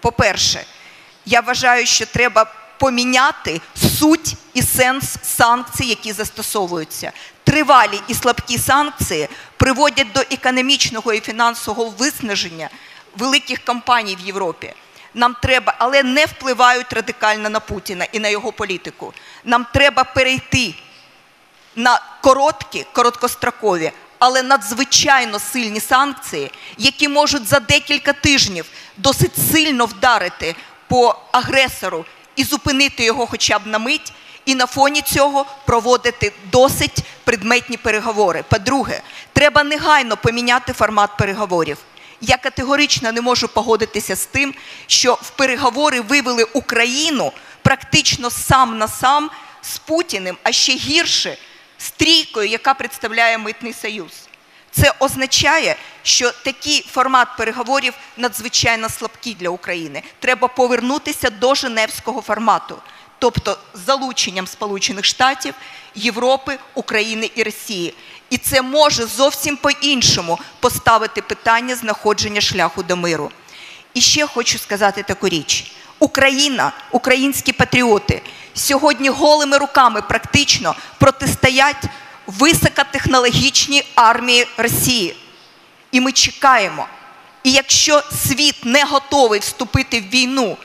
По-перше, я вважаю, що треба поміняти суть і сенс санкцій, які застосовуються. Тривалі і слабкі санкції приводять до економічного і фінансового виснаження великих компаній в Європі. Нам треба, але не впливають радикально на Путіна і на його політику. Нам треба перейти на короткі, короткострокові, але надзвичайно сильні санкції, які можуть за декілька тижнів досить сильно вдарити по агресору і зупинити його хоча б на мить, і на фоні цього проводити досить предметні переговори. По-друге, треба негайно поміняти формат переговорів. Я категорично не можу погодитися з тим, що в переговори вивели Україну практично сам на сам з Путіним, а ще гірше з трійкою, яка представляє митний союз. Це означає, що такий формат переговорів надзвичайно слабкий для України. Треба повернутися до Женевського формату, тобто з залученням Сполучених Штатів, Європи, України і Росії. І це може зовсім по-іншому поставити питання знаходження шляху до миру. І ще хочу сказати таку річ: Україна, українські патріоти сьогодні голими руками практично протистоять високотехнологічній армії Росії. І ми чекаємо. І якщо світ не готовий вступити в війну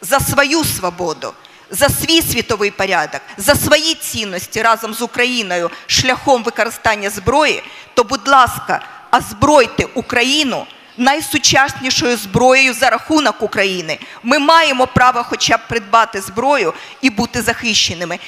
за свою свободу, за свій світовий порядок, за свої цінності разом з Україною шляхом використання зброї, то, будь ласка, озбройте Україну найсучаснішою зброєю за рахунок України. Ми маємо право хоча б придбати зброю і бути захищеними.